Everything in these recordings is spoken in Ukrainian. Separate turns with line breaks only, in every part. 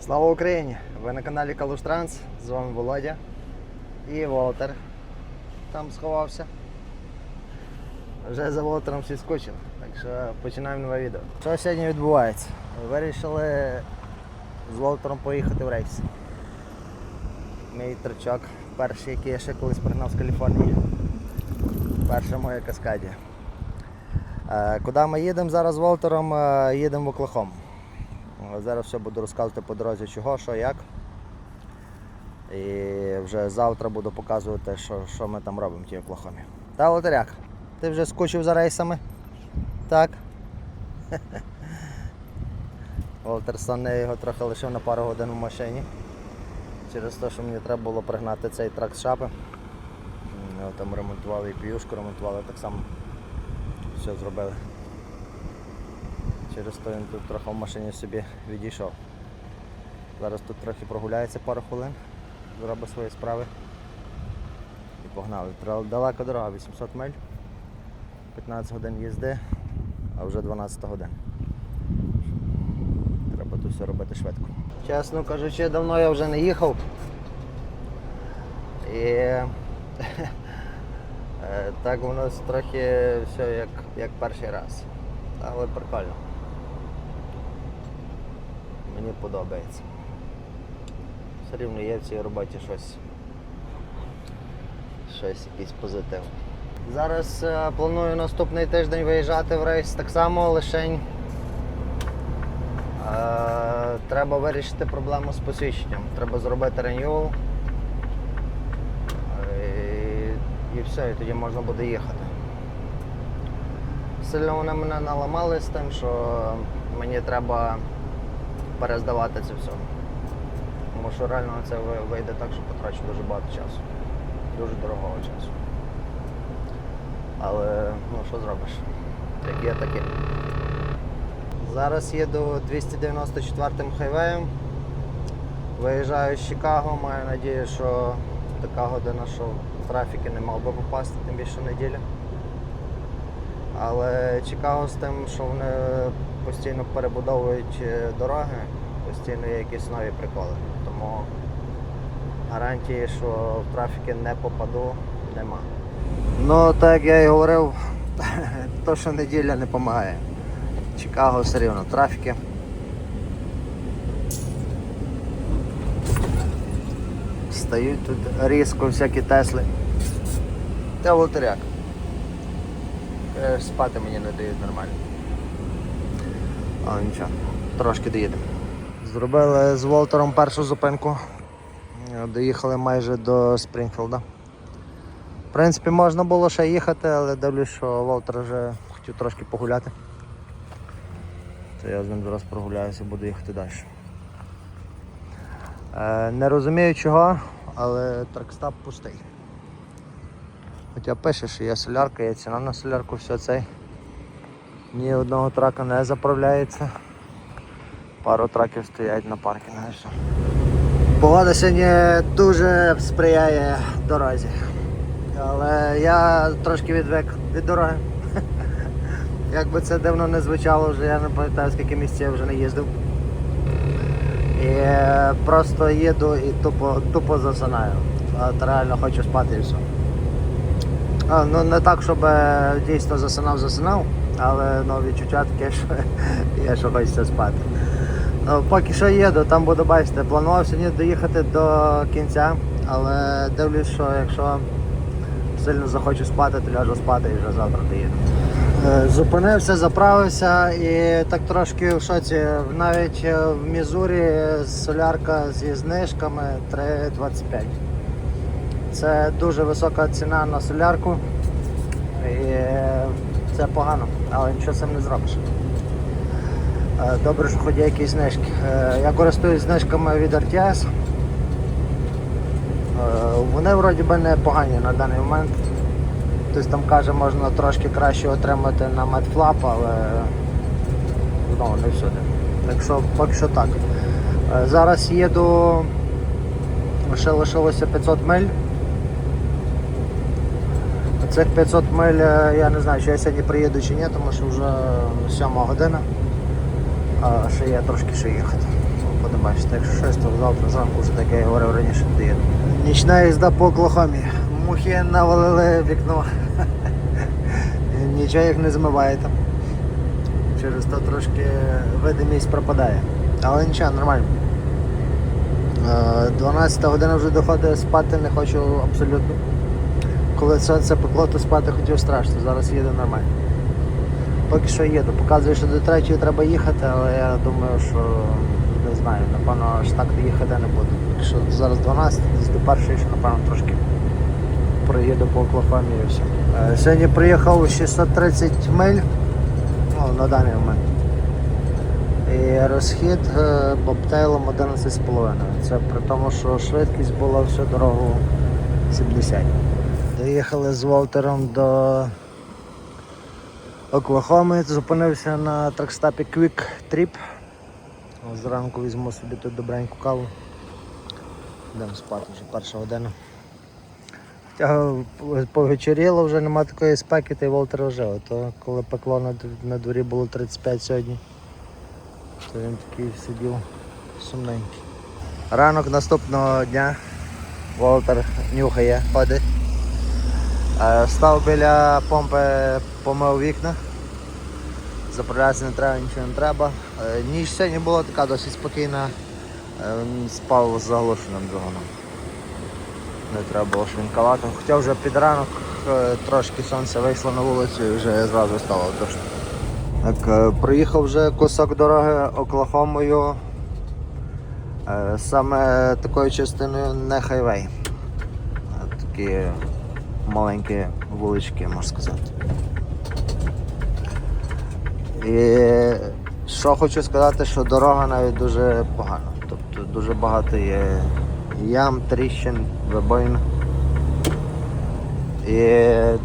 Слава Україні! Ви на каналі Калуш Транс, з вами Володя і Волтер. Там сховався. Вже за Волтером всі скучили, так що починаємо нове відео. Що сьогодні відбувається? Вирішили з Волтером поїхати в рейс. Мій тричок, перший, який я ще колись пригнав з Каліфорнії. Перша моя каскадія. Е, Куди ми їдемо зараз з Волтером? Е, Їдемо в Оклахому. Е, Зараз все буду розказувати по дорозі, чого, що, як. І вже завтра буду показувати, що, що ми там робимо в тій Оклахомі. Та Волтеряк, ти вже скучив за рейсами? Так? Волтер Сонне його трохи лишив на пару годин в машині. Через те, що мені треба було пригнати цей трак з шапи. М, Його там ремонтували і піюшку ремонтували так само. Все зробили. Через то він тут трохи в машині собі відійшов. Зараз тут трохи прогуляється пару хвилин, зробить свої справи. І погнали. Далека дорога, 800 миль, 15 годин їзди, а вже 12 годин. Треба тут все робити швидко. Чесно кажучи, давно я вже не їхав. І е, так воно трохи все як, як перший раз. Але прикольно. Мені подобається. Все рівно є в цій роботі щось. Щось якийсь позитив. Зараз е, планую наступний тиждень виїжджати в рейс так само, лишень. Е, треба вирішити проблему з посвідченням. Треба зробити ренювал. Е, І, і все, і тоді можна буде їхати. Сильно вони мене наламали з тим, що мені треба перездавати це все. Тому що реально це вийде так, що потрачу дуже багато часу. Дуже дорогого часу. Але ну що зробиш? Як є, так є. Зараз їду 294 хайвеєм. Виїжджаю з Чикаго, маю надію, що така година, що трафіки не мав би попасти, тим більше неділя. Але Чикаго з тим, що вони постійно перебудовують е, дороги, постійно є якісь нові приколи. Тому гарантії, що в трафіки не попаду, нема. Ну, так як я і говорив, то, що неділя не допомагає. Чикаго все рівно трафіки. Стають тут різко всякі Тесли. Та волтеряк. Е, Спати мені не дають нормально. Але нічого, трошки доїдемо. Зробили з Волтером першу зупинку. Доїхали майже до Спрінгфілда. В принципі, можна було ще їхати, але дивлюсь, що Волтер вже хотів трошки погуляти. То я з ним зараз прогуляюся, буду їхати далі. Е, не розумію чого, але тракстап пустий. Хоча пише, що є солярка, є ціна на солярку, все цей. Ні одного трака не заправляється. Пару траків стоять на паркінгу. Погода сьогодні дуже сприяє дорозі. Але я трошки відвик від дороги. Як би це дивно не звучало, вже я не пам'ятаю, скільки місць я вже не їздив. І просто їду і тупо, тупо засинаю. От реально хочу спати і все. А, ну не так, щоб е, дійсно засинав, засинав, але ну, відчуття таке, що є, що хочеться спати. Ну, поки що їду, там буду бачити. Планував сьогодні доїхати до кінця, але дивлюсь, що якщо сильно захочу спати, то ляжу спати і вже завтра доїду. Е, Зупинився, заправився і так трошки в шоці. Навіть е, в Мізурі солярка зі знижками 3,25. Це дуже висока ціна на солярку. І це погано, але нічого з цим не зробиш. Е, Добре, що хоч є якісь знижки. Е, Я користуюсь знижками від RTS. Е, Вони вроді би не погані на даний момент. Хтось там каже, можна трошки краще отримати на медфлап, але знову не всюди. Так що поки що так. Зараз їду, ще лишилося 500 миль. Цих 500 миль е, я не знаю, чи я сьогодні приїду чи ні, тому що вже 7 година. А ще є трошки ще їхати. буде бачити. Якщо щось, то завтра зранку вже таке я говорив раніше доїду. Нічна їзда по Оклахомі. Мухи навалили вікно. Нічого їх не змиває там. Через то трошки видимість пропадає. Але нічого, нормально. Е, 12 година вже доходить, спати не хочу абсолютно. Коли сонце пекло, то спати хотів страшно, зараз їду нормально. Поки що їду. Показує, що до третьої треба їхати, але я думаю, що не знаю, напевно, аж так їхати не буду. Якщо зараз 12, десь до першої, що напевно трошки проїду по Оклахомі і все. Е, Сьогодні приїхав 630 миль ну, на даний момент. І розхід е, бобтейлом 11,5. Це при тому, що швидкість була всю дорогу 70. Доїхали з Волтером до Оклахоми, зупинився на тракстапі Quick Trip. Зранку візьму собі тут добреньку каву. Йдемо спати вже перша година. Повечеріло, вже нема такої спеки, та й Волтер ожив. То коли пекло на, на дворі було 35 сьогодні, то він такий сидів сумненький. Ранок наступного дня Волтер нюхає, ходить. Е, Став біля помпи, помив вікна. Заправлятися не треба, нічого не треба. Е, Ніч сьогодні була така досить спокійна. Е, Спав з заглушеним двигуном. Не треба було швінкувати. Хоча вже під ранок трошки сонце вийшло на вулицю і вже зразу стало дощ. Так, проїхав вже кусок дороги Оклахомою. Саме такою частиною не хайвей. Такі маленькі вулички, можна сказати. І що хочу сказати, що дорога навіть дуже погана. Тобто дуже багато є ям, тріщин, вибоїн. І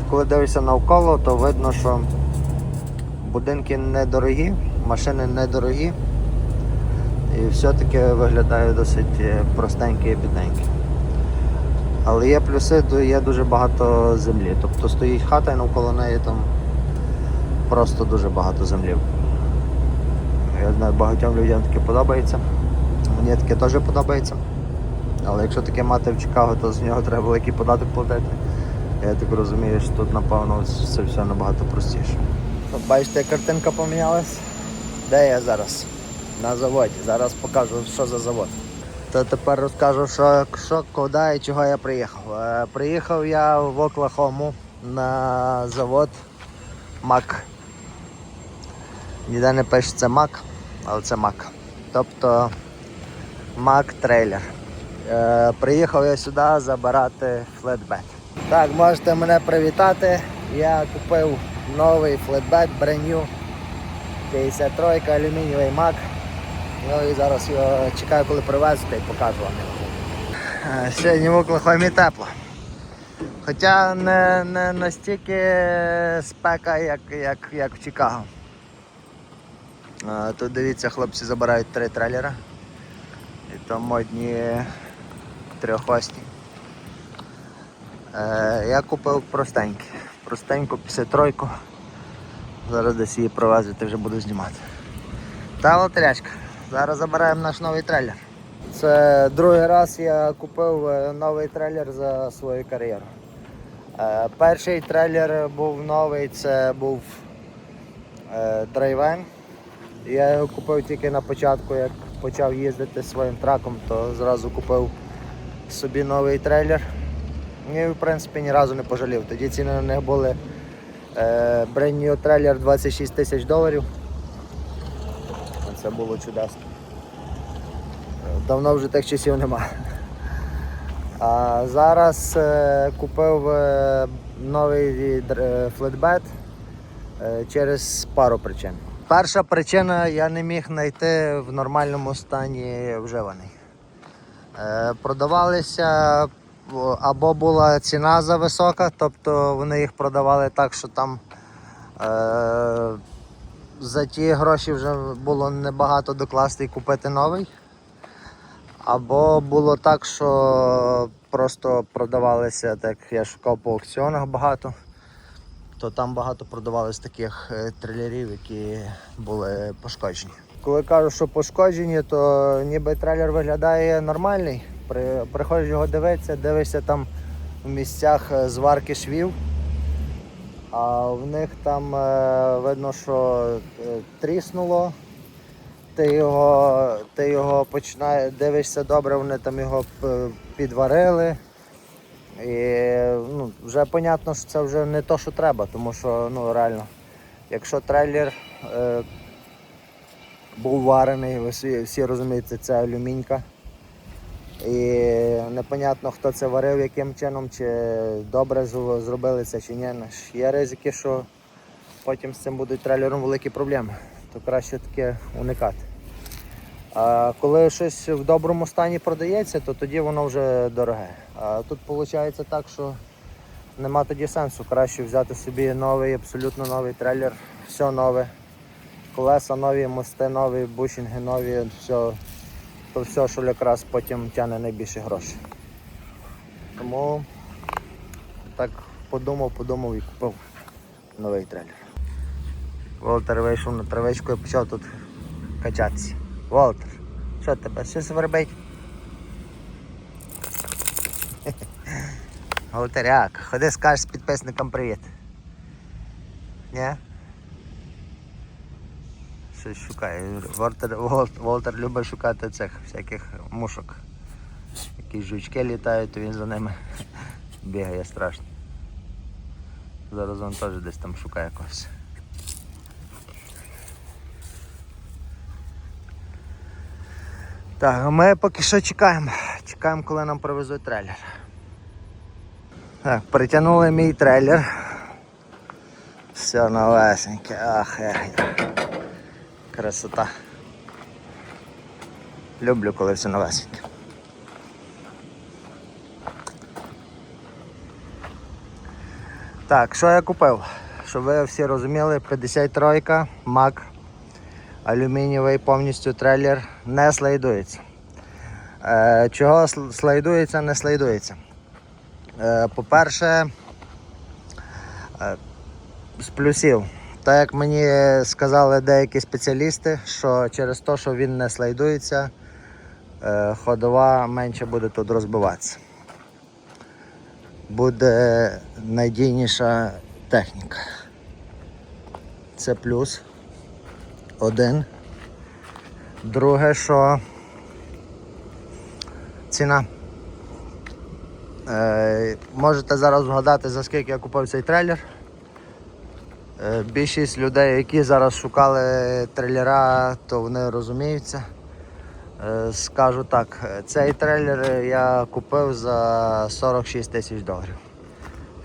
коли дивишся навколо, то видно, що будинки недорогі, машини недорогі. І все-таки виглядає досить простенькі і бідненькі. Але є плюси, то є дуже багато землі. Тобто стоїть хата і навколо неї там просто дуже багато землі. Я знаю, багатьом людям таке подобається. Мені таке теж подобається. Але якщо таке мати в Чикаго, то з нього треба великий податок платити. Я так розумію, що тут, напевно, це все набагато простіше. Бачите, картинка помінялась. Де я зараз? На заводі. Зараз покажу, що за завод. То тепер розкажу, що, що куди і чого я приїхав. Е, приїхав я в Оклахому на завод МАК. Ніде не пишеться МАК, але це МАК. Тобто МАК трейлер. Е, приїхав я сюди забирати флетбет. Так, можете мене привітати. Я купив новий флетбет, new 53 алюмінієвий МАК. Ну і зараз його чекаю, коли привезете і покажу вам Сьогодні в Оклахомі тепло. Хоча не, не настільки спека, як, як, як в Чикаго. Е, Тут дивіться, хлопці забирають три трейлера. І там модні трьохосні. Е, я купив простенькі. Простеньку 53 Зараз десь її провезти вже буду знімати. Та лотерячка. Зараз забираємо наш новий трейлер. Це другий раз я купив е, новий трейлер за свою кар'єру. Е, Перший трейлер був новий, це був е, драйвен. Я його купив тільки на початку, як почав їздити своїм траком, то зразу купив собі новий трейлер. І в принципі ні разу не пожалів. Тоді ціни на них були е, трейлер 26 тисяч доларів. Це було чудесно. Давно вже тих часів нема. А зараз е, купив е, новий флетбет е, через пару причин. Перша причина я не міг знайти в нормальному стані вживаний. Продавалися або була ціна зависока, тобто вони їх продавали так, що там за ті гроші вже було небагато докласти і купити новий. Або було так, що просто продавалися, так я шукав по аукціонах багато, то там багато продавалось таких е, трилерів, які були пошкоджені. коли кажу, що пошкоджені, то ніби трейлер виглядає нормальний. При, приходиш його дивитися, дивишся там в місцях е, зварки швів. А в них там е, видно, що е, тріснуло. Ти його, ти його починає, дивишся добре, вони там його підварили. І ну, вже зрозуміло, що це вже не то, що треба, тому що ну, реально, якщо трейлер е, був варений, ви всі, всі розумієте, це алюмінька. І непонятно, хто це варив, яким чином, чи добре зробили це, чи ні. Є ризики, що потім з цим будуть трейлером великі проблеми, то краще таке уникати. А коли щось в доброму стані продається, то тоді воно вже дороге. А тут виходить так, що нема тоді сенсу. Краще взяти собі новий, абсолютно новий трейлер, все нове. Колеса нові, мости нові, бушинги нові, все, то все, що якраз потім тягне найбільше грошей. Тому так подумав, подумав і купив новий трейлер. Волтер вийшов на травичку і почав тут качатися. Волтер, що тебе? Що свербить? Волтеряк, ходи скажеш підписникам привіт. Ні? Щось шукає. Волтер, Волтер любить шукати цих всяких мушок. Якісь жучки літають, то він за ними бігає страшно. Зараз він теж десь там шукає когось. Так, ми поки що чекаємо. Чекаємо, коли нам привезуть трейлер. Так, притягнули мій трейлер. Все новесеньке. Ах, ех. Красота. Люблю, коли все новесеньке. Так, що я купив? Щоб ви всі розуміли, 53 Mac алюмінієвий повністю трейлер не слайдується. Е, чого слайдується, не слайдується. Е, по-перше, е, з плюсів. Так як мені сказали деякі спеціалісти, що через те, що він не слайдується, е, ходова менше буде тут розбиватися. Буде надійніша техніка. Це плюс. Один. Друге, що ціна. Е, можете зараз вгадати, за скільки я купив цей трейлер. Е, більшість людей, які зараз шукали трейлера, то вони розуміються. Е, скажу так, цей трейлер я купив за 46 тисяч доларів.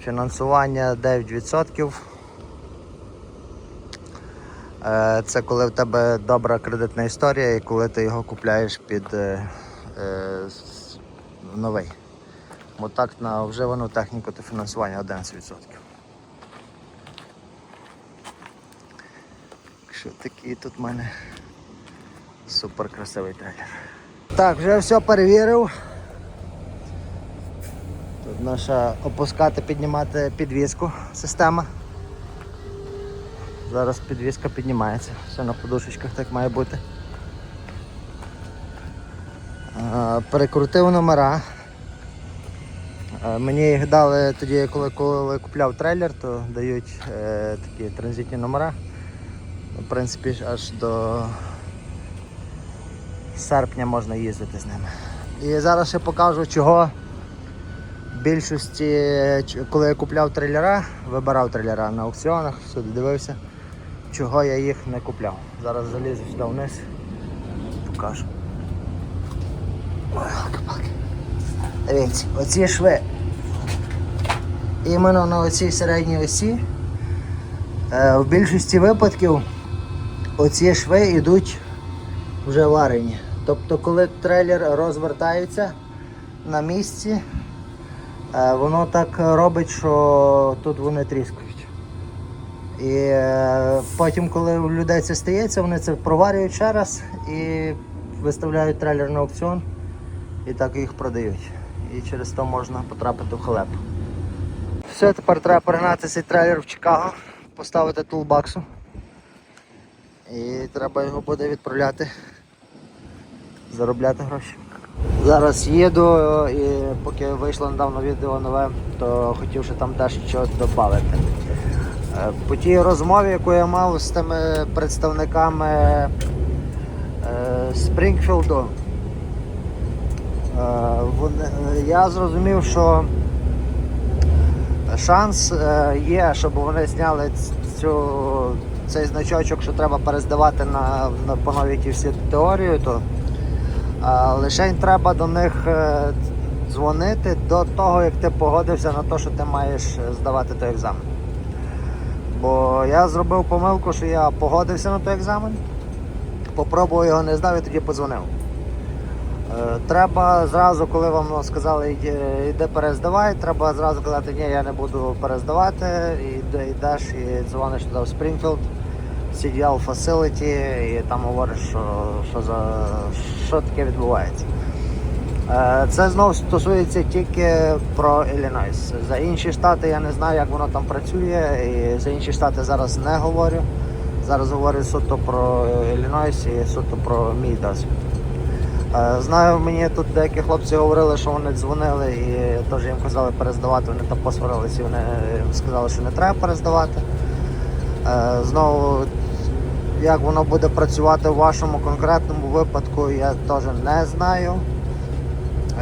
Фінансування 9%. Е, Це коли в тебе добра кредитна історія і коли ти його купляєш під новий. Бо так на вживану техніку то фінансування 11%. Що такий тут в мене супер красивий трейлер. Так, вже все перевірив. Тут наша опускати, піднімати підвіску система. Зараз підвіска піднімається, все на подушечках так має бути. Перекрутив номера. Мені їх дали тоді, коли, коли купляв трейлер, то дають е, такі транзитні номера. В принципі, аж до серпня можна їздити з ними. І зараз ще покажу, чого більшості, коли я купляв трейлера, вибирав трейлера на аукціонах, сюди дивився, чого я їх не купляв. Зараз залізу сюди вниз, покажу. Дивіться, оці шви. Іменно на оцій середній осі. е, В більшості випадків оці шви йдуть вже варені. Тобто, коли трейлер розвертається на місці, е, воно так робить, що тут вони тріскають. І е, потім, коли у людей це стається, вони це проварюють ще раз і виставляють трейлер на аукціон і так їх продають. І через то можна потрапити в халепу. Все, тепер треба перегнати цей трейлер в Чикаго, поставити тулбаксу. І треба його буде відправляти, заробляти гроші. Зараз їду і поки вийшло недавно відео нове, то хотів ще там дещо додати. Е, По тій розмові, яку я мав з тими представниками Спрінгфілду, е, е, я зрозумів, що шанс є, щоб вони зняли цю, цей значочок, що треба перездавати на, на по новій ті теорію, то а, лише треба до них е, дзвонити до того, як ти погодився на те, що ти маєш е, здавати той екзамен. Бо я зробив помилку, що я погодився на той екзамен, попробував його не здав і тоді подзвонив. Е, Треба зразу, коли вам сказали, йди, перездавай, треба зразу казати, ні, я не буду перездавати, і йдеш і дзвониш туди в Спрінгфілд, CDL Facility, і там говориш, що, що, за, що таке відбувається. Е, Це знову стосується тільки про Іллінойс. За інші штати я не знаю, як воно там працює, і за інші штати зараз не говорю. Зараз говорю суто про Іллінойс і суто про мій досвід. Е, Знаю, мені тут деякі хлопці говорили, що вони дзвонили і теж їм казали перездавати, вони там посварилися, і вони їм сказали, що не треба перездавати. Е, Знову, як воно буде працювати в вашому конкретному випадку, я теж не знаю.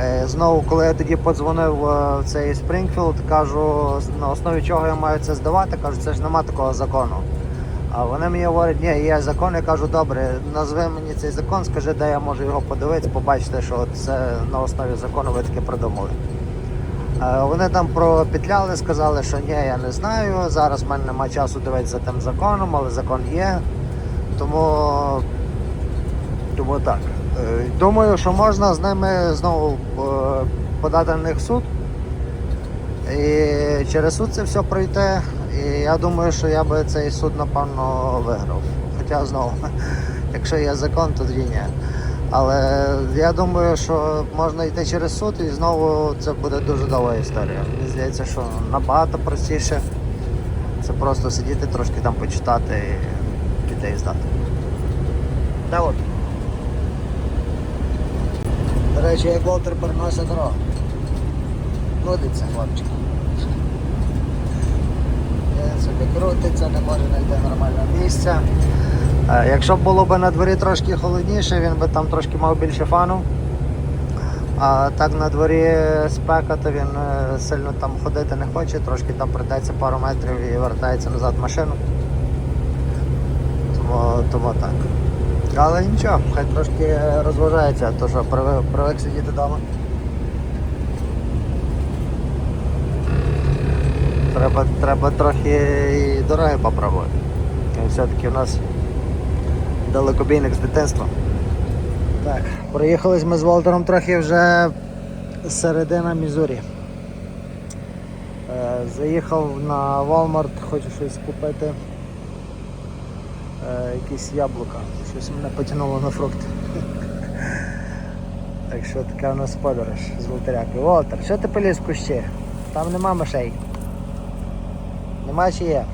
Е, Знову, коли я тоді подзвонив е, в цей Спрінгфілд, кажу, на основі чого я маю це здавати, кажу, це ж нема такого закону. А вони мені говорять, ні, є закон, я кажу, добре, назви мені цей закон, скажи, де я можу його подивитися, побачити, що це на основі закону ви таке придумали. Е, Вони там пропетляли, сказали, що ні, я не знаю, зараз в мене немає часу дивитися за тим законом, але закон є. Тому, тому так. Е, Думаю, що можна з ними знову е, подати на них в суд. І через суд це все пройти. І я думаю, що я би цей суд напевно виграв. Хоча знову, якщо є закон, то тоді ні. Але я думаю, що можна йти через суд і знову це буде дуже довга історія. Мені здається, що набагато простіше. Це просто сидіти трошки там почитати і піти і здати. Та от. До речі, як Волтер переносить дорогу. Крутиться, хлопчик. Він собі крутиться, не може знайти нормального місця. Е, Якщо б було б на дворі трошки холодніше, він би там трошки мав більше фану. А так на дворі спека, то він е, сильно там ходити не хоче, трошки там прийдеться пару метрів і вертається назад в машину. Тому, тому так. Але нічого, хай трошки розважається, то що привик, сидіти вдома. Треба, треба трохи і дороги попробувати. Все-таки в нас далекобійник з дитинства. Так, проїхались ми з Волтером трохи вже середина Мізурі. Е, заїхав на Walmart, хочу щось купити. Е, якісь яблука. Щось мене потягнуло на фрукти. Так що така у нас подорож з Волтеряки. Волтер, що ти поліз в кущі? Там нема мишей. Нема чи є?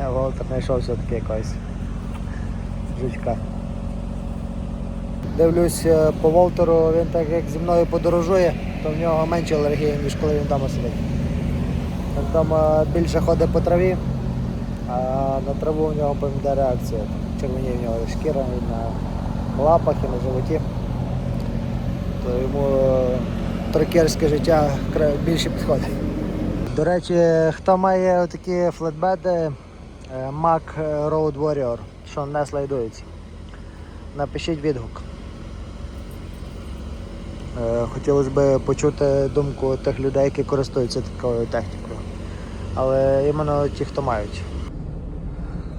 Е, Волтер знайшов все-таки якогось жучка. Дивлюсь е, по Волтеру, він так як зі мною подорожує, то в нього менше алергії, ніж коли він вдома сидить. Він вдома більше ходить по траві, на траву у нього потім йде реакція. Червоніє в нього шкіра на лапах і на животі. То йому е, трекерське життя більше підходить. До речі, хто має такі флетбеди е, Mac Road Warrior, що не слайдується, напишіть відгук. Е, Хотілося б почути думку тих людей, які користуються такою технікою. Але іменно ті, хто мають.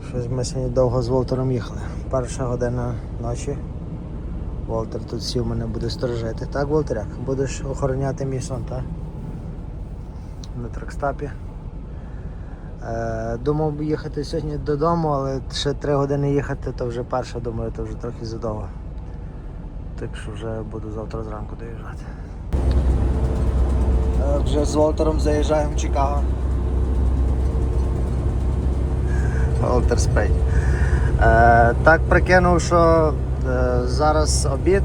Щось ми сьогодні довго з Волтером їхали. Перша година ночі. Волтер тут сів мене буде сторожити. Так, Волтеряк? Будеш охороняти мій сон, так? На тракстапі. Е, думав їхати сьогодні додому, але ще три години їхати, то вже перша, думаю, то вже трохи задовго. Так що вже буду завтра зранку доїжджати. Е, вже з Волтером заїжджаємо в Чикаго. Волтер Спрей. Е, так прикинув, що е, зараз обід,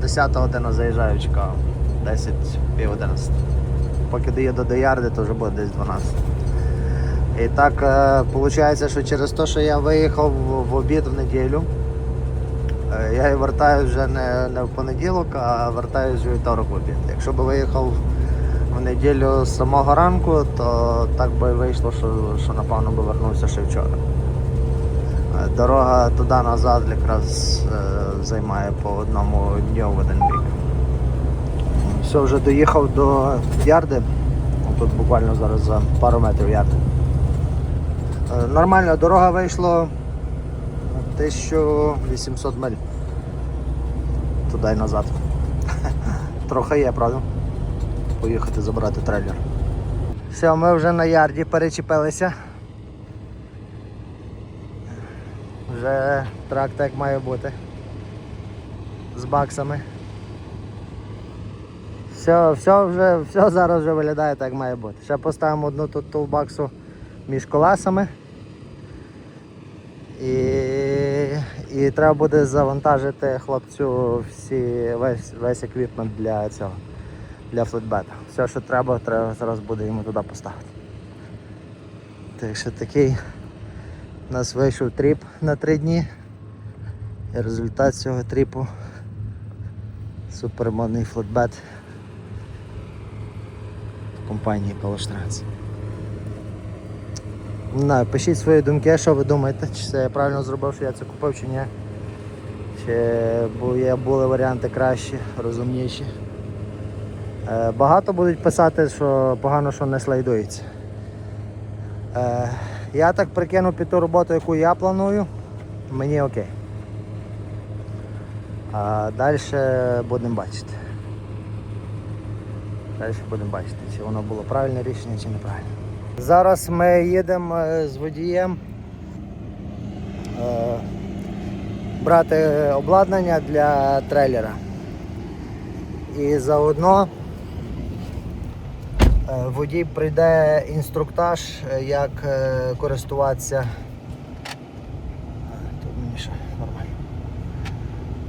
10 година заїжджаю в Чикаго. 10 пів 11. Поки доїду до Ярди, то вже буде десь 12. І так виходить, що через те, що я виїхав в обід в неділю, е, я і вертаюсь вже не, не в понеділок, а вертаюсь вже вівторок в обід. Якщо б виїхав в неділю з самого ранку, то так би вийшло, що, що напевно би вернувся ще вчора. Е, Дорога туди-назад якраз е, займає по одному дню в один бік. Все, вже доїхав до ярди. Тут буквально зараз за пару метрів ярди. Е, Нормально, дорога вийшла 1800 миль. Туди назад. Трохи є, правда? Поїхати забрати трейлер. Все, ми вже на ярді перечепилися. Вже трак так має бути. З баксами. Все, все, вже, все зараз вже виглядає так має бути. Ще поставимо одну тут тулбаксу між колесами. І, і треба буде завантажити хлопцю всі, весь, весь еквіпмент для цього, для флетбета. Все, що треба, треба зараз буде йому туди поставити. Так що такий у нас вийшов тріп на три дні. І результат цього тріпу супермодний флетбет в компанії Палоштранс. Не знаю, пишіть свої думки, що ви думаєте, чи це я правильно зробив, що я це купив, чи ні. Чи були варіанти кращі, розумніші. Е, багато будуть писати, що погано, що не слайдується. Е, я так прикину під ту роботу, яку я планую, мені окей. А далі будемо бачити. Далі будемо бачити, чи воно було правильне рішення, чи неправильне. Зараз ми їдемо е, з водієм брати обладнання для трейлера. І заодно водій прийде інструктаж, е, як е, користуватися. Тут мені ще нормально.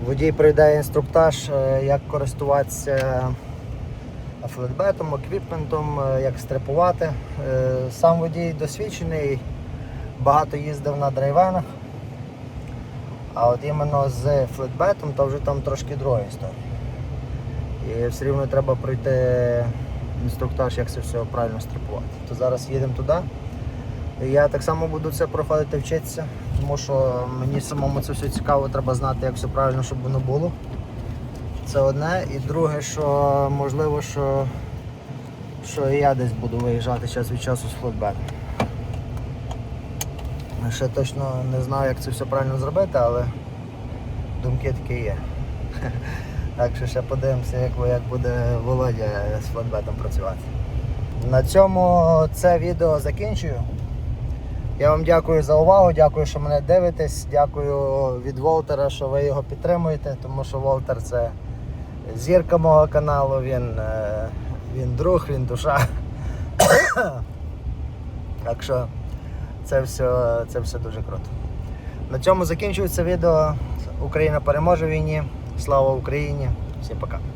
Водій прийде інструктаж, е, як користуватися флетбетом, еквіпментом, е, як стрипувати. Е, Сам водій досвідчений, багато їздив на драйвенах. А от іменно з флетбетом то вже там трошки друга історія. І все рівно треба пройти інструктаж, як це все правильно стрипувати. То зараз їдемо туди. Я так само буду це проходити вчитися, тому що мені самому це все цікаво, треба знати, як все правильно, щоб воно було. Це одне. І друге, що можливо, що, що я десь буду виїжджати час від часу з флотбетом. Ще точно не знаю, як це все правильно зробити, але думки такі є. Так що ще подивимося, як, як буде Володя з флотбетом працювати. На цьому це відео закінчую. Я вам дякую за увагу, дякую, що мене дивитесь. Дякую від Волтера, що ви його підтримуєте, тому що Волтер це зірка мого каналу, він, е, він друг, він душа. так що це все, це все дуже круто. На цьому закінчується відео. Україна переможе в війні. Слава Україні! Всім пока!